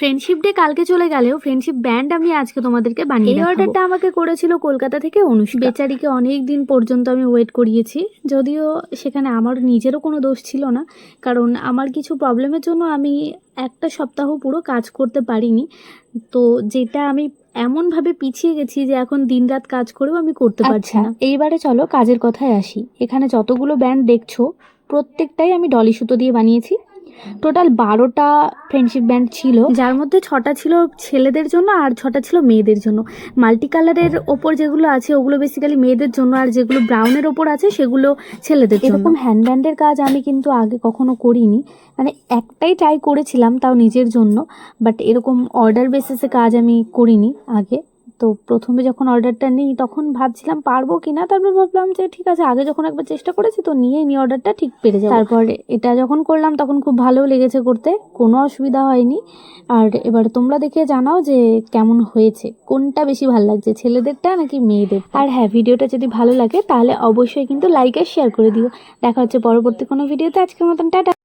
Friendship day কালকে চলে গেলেও ফ্রেন্ডশিপ ব্যান্ড আমি আজকে তোমাদেরকে বানিয়ে এই অর্ডারটা আমাকে করেছিল কলকাতা থেকে অনুষ্কা। বেচারিকে অনেক দিন পর্যন্ত আমি ওয়েট করিয়েছি। যদিও সেখানে আমার নিজেরও কোনো দোষ ছিল না কারণ আমার কিছু প্রবলেমের জন্য আমি একটা সপ্তাহ পুরো কাজ করতে পারিনি। তো যেটা আমি এমনভাবে পিছিয়ে গেছি যে এখন দিনরাত কাজ করেও আমি করতে পারছি আচ্ছা, না। এইবারে চলো কাজের কথায় আসি। এখানে যতগুলো ব্যান্ড দেখছ প্রত্যেকটাই আমি ডলি সুতো দিয়ে বানিয়েছি। টোটাল বারোটা ফ্রেন্ডশিপ ব্যান্ড ছিল। যার মধ্যে ছটা ছিল ছেলেদের জন্য আর ছটা ছিল মেয়েদের জন্য। মাল্টি কালারের ওপর যেগুলো আছে, ওগুলো বেসিক্যালি মেয়েদের জন্য আর যেগুলো ব্রাউনের ওপর আছে, সেগুলো ছেলেদের জন্য। এরকম হ্যান্ডব্যান্ডের কাজ আমি কিন্তু আগে কখনো করিনি। মানে একটাই ট্রাই করেছিলাম তাও নিজের জন্য বাট এরকম অর্ডার বেসিসে কাজ আমি করিনি আগে। তো প্রথমে যখন অর্ডারটা নিই, তখন ভাবছিলাম পারব কি না তারপর ভাবলাম যে ঠিক আছে, আগে যখন একবার চেষ্টা করেছি তো নিয়ে নিই অর্ডারটা ঠিক পেরে যাব। তারপর এটা যখন করলাম, তখন খুব ভালো লেগেছে করতে, কোনো অসুবিধা হয়নি। আর এবার তোমরা দেখে জানাও যে কেমন হয়েছে, কোনটা বেশি ভালো লাগছে, ছেলেদেরটা নাকি মেয়েদের? আর হ্যাঁ ভিডিওটা যদি ভালো লাগে, তাহলে অবশ্যই কিন্তু লাইক আর শেয়ার করে দিও। দেখা হচ্ছে পরবর্তী কোনো ভিডিওতে আজকের মতন, টাটা।